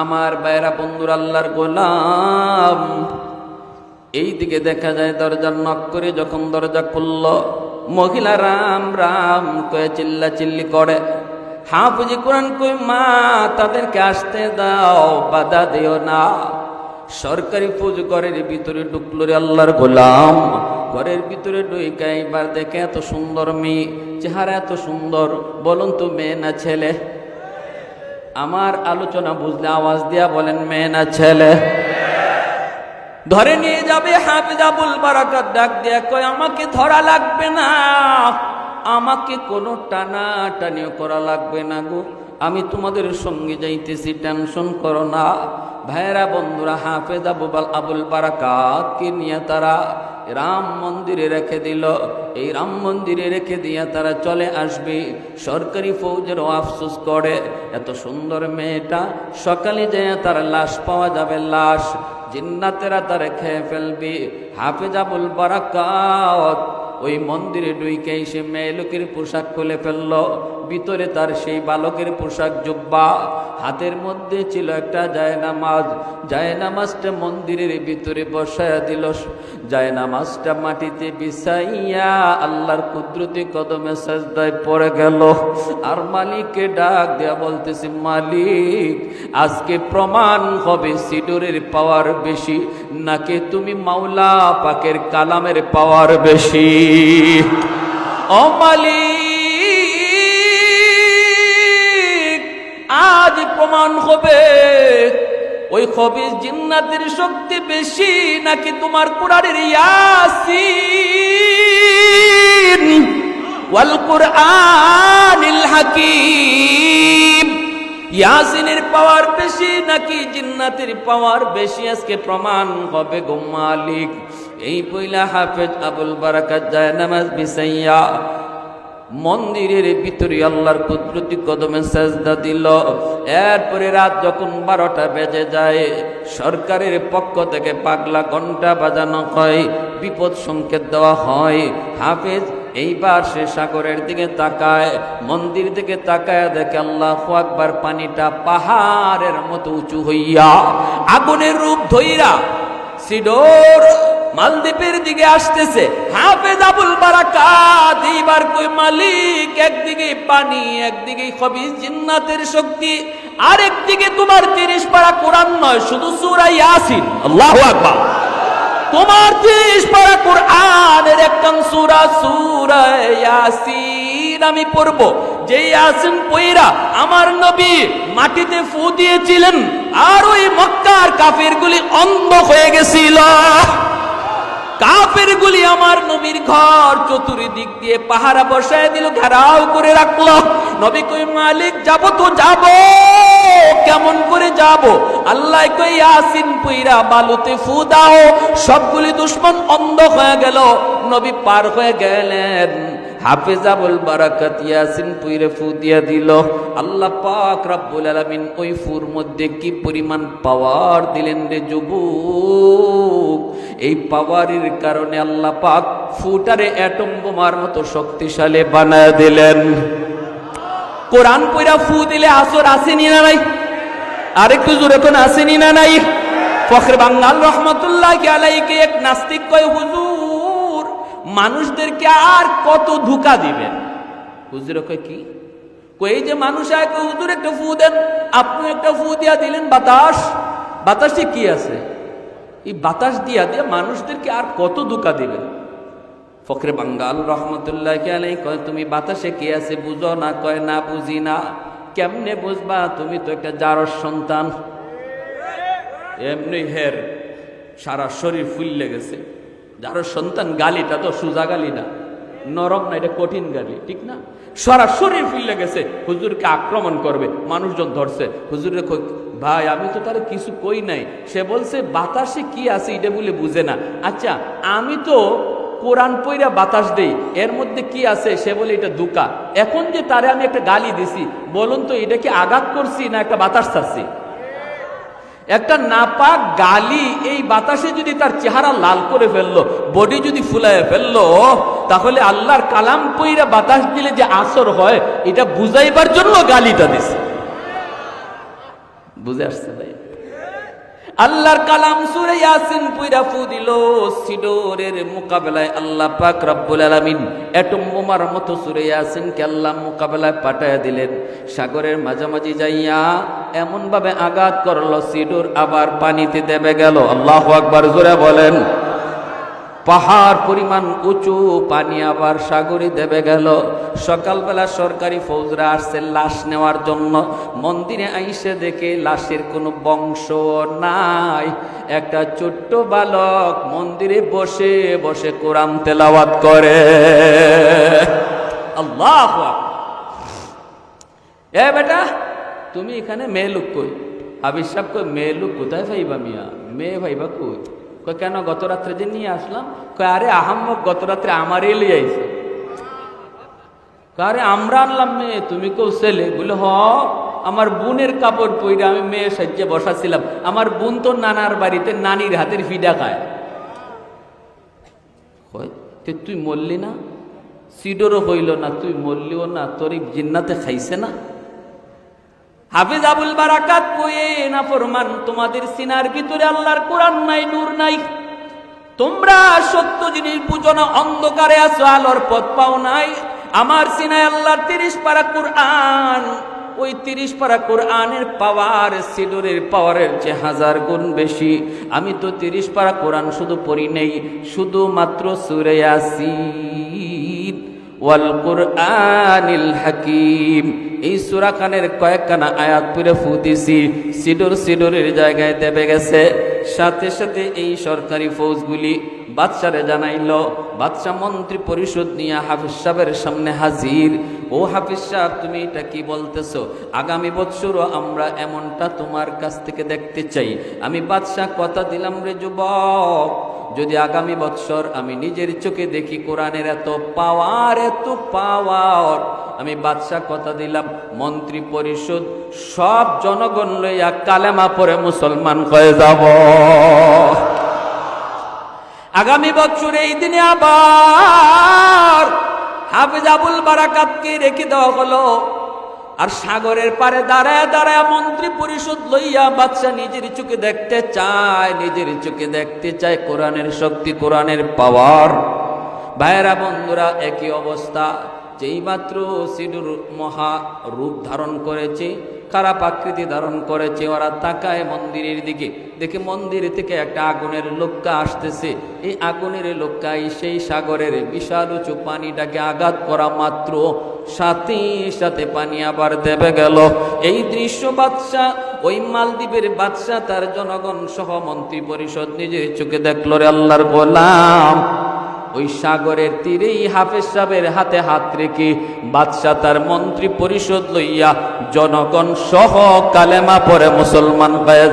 আমার বাইরা বন্ধুর, আল্লাহর গোলাম। এই দিকে দেখা যায়, দরজার নক করে যখন দরজা খুলল মহিলা রাম রাম কয়ে চিল্লা চিল্লি করে। হাফুজি কোরআন কই মা, তাদেরকে আসতে দাও, বাধা দিও না। সরকারি ফুজ ঘরের ভিতরে ঢুকলো রে আল্লাহর গোলাম। ঘরের ভিতরে ঢুইকা এইবার দেখে এত সুন্দর মেয়ে, চেহারা এত সুন্দর। বলুন তো, মেয়ে না ছেলে? আমার আলোচনা বুঝলে আওয়াজ দিয়া বলেন, মেয়ে না ছেলে? ধরে নিয়ে যাবে হাফিজাবুল বারাকাত, ডাক দিয়া কয়, আমাকে ধরা লাগবে না, আমাকে কোনো টানা টানিও করা লাগবে না গো। আমি তোমাদের সঙ্গে যাইতেছি, টেনশন করো না। ভাইরা বন্ধুরা, হাফেজ আবুবাল আবুল বারাকাতকে নিয়ে তারা রাম মন্দিরে রেখে দিল। এই রাম মন্দিরে রেখে দিয়া তারা চলে আসবে। সরকারি ফৌজেরও আফসোস করে। এত সুন্দর মেয়েটা, সকালে যায় তার লাশ পাওয়া যাবে লাশ। জিন্নাতেরা তারা খেয়ে ফেলবে। হাফেজ আবুল বারাকাত ওই মন্দিরে ডুইকে সে মেয়ে লোকের পোশাক খুলে ফেলল। ভিতরে তার সেই বালকের পোশাক জুব্বা। হাতের মধ্যে ছিল একটা জায়নামাজ। জায়নামাজটা মন্দিরের ভিতরে বসায়া দিল। জায়নামাজটা মাটিতে বিছাইয়া আল্লাহর কুদরতি কদমে সাজদায় পড়ে গেল। আর মালিককে ডাক দেয়া বলতেছে, মালিক, আজকে প্রমাণ হবে সিডোরের পাওয়ার বেশি, নাকি তুমি মাওলা পাকের কালামের পাওয়ার বেশি? ও মালিক আজ প্রমাণ হবে, ওই খবিজ জিন্নাতের শক্তি বেশি নাকি তোমার কোরআনের ইয়াসিন? ওয়াল কুরআনিল হাকিম। ইয়াসিনের পাওয়ার বেশি নাকি জিন্নাতের পাওয়ার বেশি? আজকে প্রমাণ হবে গো মালিক। এই পয়লা হাফেজ আবুল বারাকাত যায় নামাজ বিসাইয়া মন্দিরের ভিতরে আল্লাহর কুদরতি কদমে সেজদা দিল। এরপরে রাত যখন বারোটা বেজে যায়, সরকারের পক্ষ থেকে পাগলা ঘণ্টা বাজানো হয়, বিপদ সংকেত দেওয়া হয়। হাফেজ এইবার সে সাগরের দিকে তাকায়, মন্দির দিকে তাকায় দেখে আল্লাহ আকবার পানিটা পাহাড়ের মতো উঁচু হইয়া আগুনের রূপ ধইরা সিডোর মালদ্বীপের দিকে আসতেছে। হাফেজ আবুল বারাকাত এইবার কই, মালিক, একদিকে পানি, একদিকে খবিজ জিন্নাতের শক্তি, আরেকদিকে তোমার তিরিশ পারা কোরআন নয়, শুধু সূরা ইয়াসিন। আল্লাহু আকবার। তোমার তিরিশ পারা কোরআনের একখান সূরা সূরা ইয়াসিন আমি পড়ব। যে ইয়াসিন পইরা আমার নবী মাটিতে ফু দিয়েছিলেন, আর ওই মক্কার কাফেরগুলি অন্ধ হয়ে গেছিল। কাফের গুলি আমার নবীর ঘর চতুর্দিক দিয়ে পাহারা বসায় দিল, ঘেরাও করে রাখল। নবী কই, মালিক, যাব তো, যাব। কেমন করে যাব? আল্লাহ কই আসিন পুইরা বালুতে ফু দাও। সবগুলি দুশ্মন অন্ধ হয়ে গেল। নবী পার হয়ে গেলেন। হাফেজ আবুল বারাকাত ইয়াসিন পুইরে ফু দিয়া দিল। আল্লাহ পাক রাব্বুল আলামিন ওই ফুর মধ্যে কি পরিমাণ পাওয়ার দিলেন রে যুবক? এই পাওয়ারের কারণে আল্লাহ পাক ফুটারে অ্যাটম বোমার মতো শক্তিশালী বানায় দিলেন। কোরআন পইরা ফু দিলে আসর আসেনি না নাই? আরেকটু জোরে কোন আসেনি না নাই? ফখরে বাঙ্গাল রহমতুল্লাহ আলাইকে এক নাস্তিক কয়, হুজুর মানুষদেরকে আর কত ধোকা দিবেন? হুজুর কয়, কি? কই যে মানুষ আয় হুজুর একটা ফু দেন। আপনি একটা ফু দিয়া দিলেন, বাতাস? বাতাসে কি আছে? এই বাতাস দিয়া দিয়ে মানুষদেরকে আর কত ধোকা দিবেন? ফখরে বাঙ্গাল রহমতুল্লাহ আলাই কয়, তুমি বাতাসে কে আছে বুঝো না? কয়, না, বুঝি না। কেমনে বুঝবা? তুমি তো একটা জারর সন্তান। এমনি হের সারা শরীর ফুললে গেছে। যার সন্তান গালিটা তো সুজা গালি না, নরম না, এটা কঠিন গালি, ঠিক না? সারা শরীর ফুললে গেছে, হুজুরকে আক্রমণ করবে, মানুষজন ধরছে, হুজুরের ভাই, আমি তো তার কিছু কই নাই। সে বলছে, বাতাসে কি আছে এটা বলে বুঝে না। আচ্ছা আমি তো কোরআন পইরা বাতাস দেই, এর মধ্যে কি আছে? সে বলে, এটা দুকা। এখন যে তারে আমি একটা গালি দিছি, বলুন তো এটা কি আঘাত করছি না একটা বাতাস ছাড়ছি? একটা নাপাক গালি, এই বাতাসে যদি তার চেহারা লাল করে ফেলল বডি যদি ফুলায় ফেলল, তাহলে আল্লাহর কালাম পইরা বাতাস দিলে যে আসর হয়, এটা বুঝাইবার জন্য গালিটা দিছে। বুঝে আসছে ভাই? আল্লাহর কালাম সুরে ইয়াসিন পুইরা ফু দিল, সিডোরের মোকাবেলায় আল্লাহ পাক রব্বুল আলামিন এটম বোমার মতো সুরে ইয়াসিনকে আল্লাহ মোকাবেলায় পাঠায় দিলেন। সাগরের মাঝামাঝি যাইয়া এমনভাবে আঘাত করল, সিডোর আবার পানিতে দেবে গেল। আল্লাহ আকবার, জোরে বলেন। পাহাড় পরিমাণ উঁচু, পানি আবার সাগরে দেবে গেল। সকালবেলা সরকারি ফৌজরা আসছে লাশ নেওয়ার জন্য। মন্দিরে আইসে দেখে লাশের কোনো বংশ নাই। একটা ছোট্ট বালক মন্দিরে বসে বসে কোরআন তেলাওয়াত করে। আল্লাহ এ বেটা, তুমি এখানে মেয়ে লোক কই? সাহেব কই, মেয়ে লোক কোথায় ভাইবা মিয়া? মেয়ে ভাইবা কই? কই কেন গত রাত্রে যে নিয়ে আসলাম? কই আরে আহাম্মক গত রাত্রে আমারই লিয়ে আইছে। আরে আমরা আনলাম মেয়ে, তুমি কেউ ছেলে? বলে, হ, আমার বোনের কাপড় পইরে আমি মেয়ে সাজ্যে বসাছিলাম। আমার বোন তো নানার বাড়িতে নানির হাতের ফিডা খায়। তুই মরলি না? সিডরও হইল না, তুই মরলিও না, তোর জিন্নাতে খাইছে না? হাফিজ আবুল বারাকাত কয়ে না ফরমান, তোমাদের সিনার ভিতরে আল্লাহর কোরআন নাই, নূর নাই। তোমরা সত্য জিনিস বুঝো না, অন্ধকারে আছো, আলোর পথ পাও নাই। আমার সিনায় আল্লাহর তিরিশ পারা কোরআন। ওই তিরিশ পারা কোরআনের পাওয়ার সিডুরের পাওয়ারের যে হাজার গুণ বেশি। আমি তো তিরিশ পারা কোরআন শুধু পড়ি নেই, শুধুমাত্র সুরে আসিন ওয়াল কুরআনিল হাকিম। এই সূরা খানের কয়েকখানা আয়াত পড়ে ফু দিছি সিডুর সিডুরের জায়গায় দেবে গেছে। সাথে সাথে এই সরকারি ফৌজগুলি বাদশারে জানাইল, বাদশাহ মন্ত্রী পরিষদ নিয়ে হাফিজ সাহেবের সামনে হাজির। ও হাফিজ সাহেব, তুমি এটা কি বলতেছো? আগামী বছরও আমরা এমনটা তোমার কাছ থেকে দেখতে চাই। আমি বাদশাহ কথা দিলাম রে যুবক। যদি আগামী বৎসর আমি নিজের চোখে দেখি কোরআনের এত পাওয়ার এত পাওয়ার, আমি বাদশাহ কথা দিলাম, মন্ত্রী পরিষদ, সব জনগণ লইয়া কালেমা পরে মুসলমান হয়ে যাব। আগামী বছর এই দিনে আবার হাফিজ আবুল বারাকাতকে রেখে দেওয়া হলো। আর সাগরের পারে দাঁড়ায় দাঁড়ায় মন্ত্রী পরিষদ লইয়া বাচ্চা নিজের চোখে দেখতে চায়, নিজের চোখে দেখতে চায় কোরআনের শক্তি, কোরআনের পাওয়ার। ভাইরা বন্ধুরা, একই অবস্থা। যেই মাত্র সিডুর মহা রূপ ধারণ করেছে খারাপ আকৃতি ধারণ করেছে, ওরা তাকায় মন্দিরের দিকে। দেখে মন্দির থেকে একটা আগুনের লোক্কা আসতেছে। এই আগুনের লোক্কাই সেই সাগরের বিশাল উঁচু পানিটাকে আঘাত করা মাত্র। সাথে সাথে পানি আবার দেবে গেল। এই দৃশ্য বাদশাহ ওই মালদ্বীপের বাদশাহ তার জনগণ সহ মন্ত্রী পরিষদ নিজের চোখে দেখল রে আল্লাহর গোলাম। ওই সাগরের তীরেই হাফেজ সাহেবের হাতে হাত রেখে বাদশাহ তার মন্ত্রী পরিষদ লইয়া জনগণ সহ কালেমা পরে মুসলমান হয়ে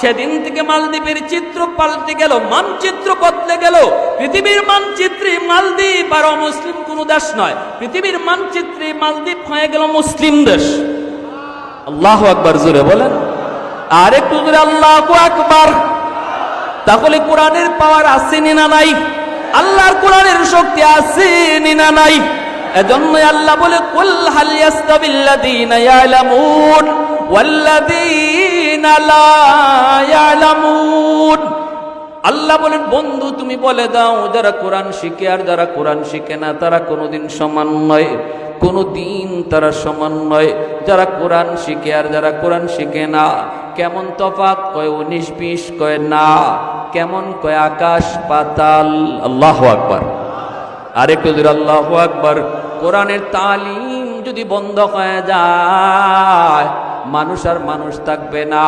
সেদিন থেকে মালদ্বীপের চিত্র পাল্টে গেল, মানচিত্র বদলে গেল। পৃথিবীর মানচিত্রে মালদ্বীপ আর অমুসলিম কোন দেশ নয়। পৃথিবীর মানচিত্রে মালদ্বীপ হয়ে গেল মুসলিম দেশ। আল্লাহ আকবার জোরে বলেন। আর একটু জোরে আল্লাহ আকবার। তাহলে কোরআনের পাওয়ার আসেনি না নাই? আল্লাহর কোরআনের শক্তি আসেনি না নাই? এজন্য আল্লাহ বলে, কুল হাল ইয়াস্তাবিল্লাযীনা ইয়ালামুন, ওয়াল্লাযীনা লা ইয়ালামুন। আল্লাহ বলেন, বন্ধু, তুমি বলে দাও, যারা কোরআন শিখে আর যারা কোরআন শিখে না, তারা কোনোদিন সমান নয়। কোনোদিন তারা সমান নয়। যারা কোরআন শিখে আর যারা কোরআন শিখে না কেমন তফাত কয় উনিশ, বিশ, কয় না। কেমন কয় আকাশ, পাতাল? আল্লাহ আকবার। আরেকটু দূর আল্লাহ আকবার। কোরআনের তালিম যদি বন্ধ হয়ে যায় মানুষ আর মানুষ থাকবে না।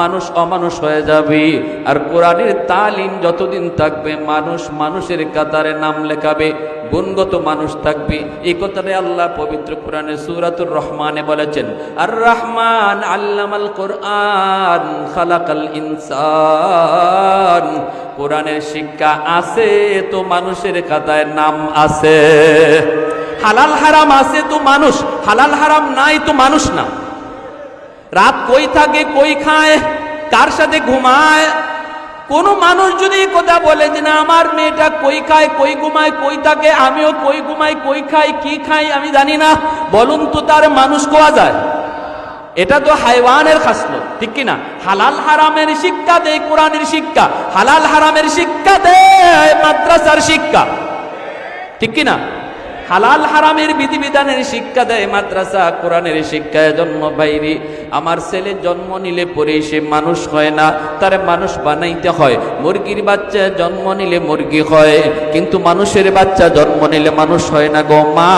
মানুষ অমানুষ হয়ে যাবে। আর কোরআনের তালিম যতদিন থাকবে, মানুষ মানুষের কাতারে নাম লেখাবে, গুণগত মানুষ থাকবে। এই কথাটা আল্লাহ পবিত্র কোরআনে সুরাতুর রহমানে বলেছেন আর রহমান আল্লামাল কোরআন, খালাকাল ইনসান। কোরআনের শিক্ষা আছে তো মানুষের খাতায় নাম আছে। হালাল হারাম আছে তো মানুষ, হালাল হারাম নাই তো মানুষ না। রাত কই থাকে, কই খায়, কার সাথে ঘুমায়? কোন মানুষ যদি কথা বলে যে, না, আমার মেয়েটা কই খায়, কই ঘুমায়, কই থাকে, আমিও কই ঘুমাই, কই খাই, কি খাই, আমি জানি না। বলুন তো তার মানুষ কোয়া যায়? এটা তো হাইওয়ানের খাসলো ঠিক কি না? হালাল হারামের শিক্ষা দেয় কোরআনের শিক্ষা, হালাল হারামের শিক্ষা দেয় মাদ্রাসার শিক্ষা, ঠিক কি না? হালাল হারামের বিধিবিধানের শিক্ষা দেয় মাদ্রাসা, কোরআনের শিক্ষায় জন্ম বাইরে আমার ছেলে জন্ম নিলে পরে সে মানুষ হয় না, তার মানুষ বানাইতে হয়। মুরগির বাচ্চা জন্ম নিলে মুরগি হয়, কিন্তু মানুষের বাচ্চা জন্ম নিলে মানুষ হয় না গো মা।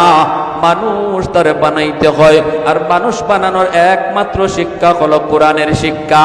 মানুষ তার বানাইতে হয়, আর মানুষ বানানোর একমাত্র শিক্ষা হলো কোরআনের শিক্ষা।